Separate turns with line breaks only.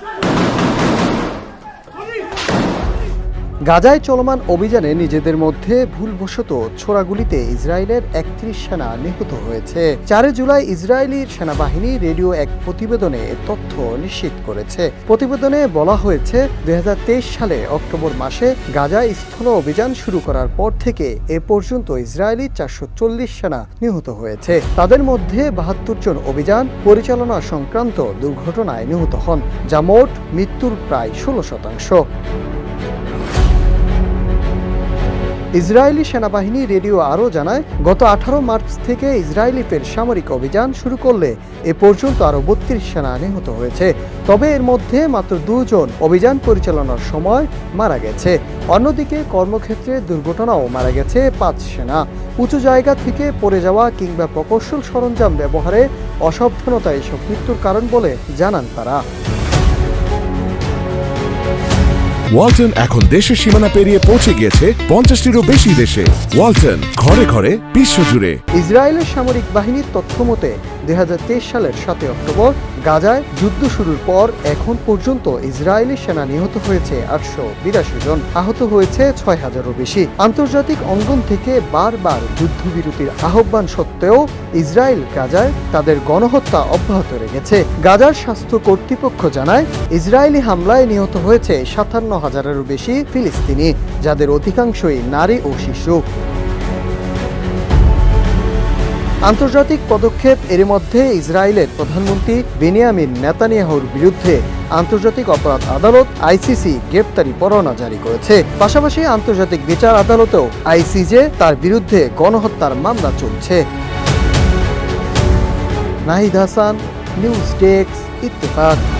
That's not গাজায় চলমান অভিযানে নিজেদের মধ্যে ভুলবশত ছোড়াগুলিতে ইসরায়েলের একত্রিশ সেনা নিহত হয়েছে চারে জুলাই ইসরায়েলি সেনাবাহিনী রেডিও এক প্রতিবেদনে তথ্য নিশ্চিত করেছে প্রতিবেদনে বলা হয়েছে দুই সালে অক্টোবর মাসে গাজায় স্থল অভিযান শুরু করার পর থেকে এ পর্যন্ত ইসরায়েলি চারশো সেনা নিহত হয়েছে তাদের মধ্যে বাহাত্তর জন অভিযান পরিচালনা সংক্রান্ত দুর্ঘটনায় নিহত হন যা মোট মৃত্যুর প্রায় ষোলো শতাংশ ইসরায়েলি সেনাবাহিনী রেডিও আরও জানায় গত আঠারো মার্চ থেকে ফের সামরিক অভিযান শুরু করলে এ পর্যন্ত আরও বত্রিশ সেনা নিহত হয়েছে তবে এর মধ্যে মাত্র দুজন অভিযান পরিচালনার সময় মারা গেছে অন্যদিকে কর্মক্ষেত্রে দুর্ঘটনাও মারা গেছে পাঁচ সেনা উঁচু জায়গা থেকে পড়ে যাওয়া কিংবা প্রকৌশল সরঞ্জাম ব্যবহারে অসাবধানতা এসব মৃত্যুর কারণ বলে জানান তারা
ওয়ালটন এখন দেশের সীমানা পেরিয়ে পৌঁছে গিয়েছে পঞ্চাশটিরও বেশি দেশে ওয়ালটন ঘরে ঘরে বিশ্বজুড়ে
ইসরায়েলের সামরিক বাহিনীর তথ্য মতে দুই সালের সাতই অক্টোবর গাজায় যুদ্ধ শুরুর পর এখন পর্যন্ত ইসরায়েলি সেনা নিহত হয়েছে আটশো বিরাশি জন আহত হয়েছে ছয় হাজারও বেশি আন্তর্জাতিক অঙ্গন থেকে বারবার যুদ্ধবিরতির আহ্বান সত্ত্বেও ইসরায়েল গাজায় তাদের গণহত্যা অব্যাহত রেখেছে গাজার স্বাস্থ্য কর্তৃপক্ষ জানায় ইসরায়েলি হামলায় নিহত হয়েছে সাতান্ন হাজারেরও বেশি ফিলিস্তিনি যাদের অধিকাংশই নারী ও শিশু আন্তর্জাতিক পদক্ষেপ এর মধ্যে ইসরায়েলের প্রধানমন্ত্রী বেনিয়ামিন নেতানিয়াহুর বিরুদ্ধে আন্তর্জাতিক অপরাধ আদালত আইসিসি গ্রেপ্তারি পরোয়ানা জারি করেছে পাশাপাশি আন্তর্জাতিক বিচার আদালতেও আইসিজে তার বিরুদ্ধে গণহত্যার মামলা চলছে নাহিদ হাসান নিউজ ডেস্ক ইত্তেফাক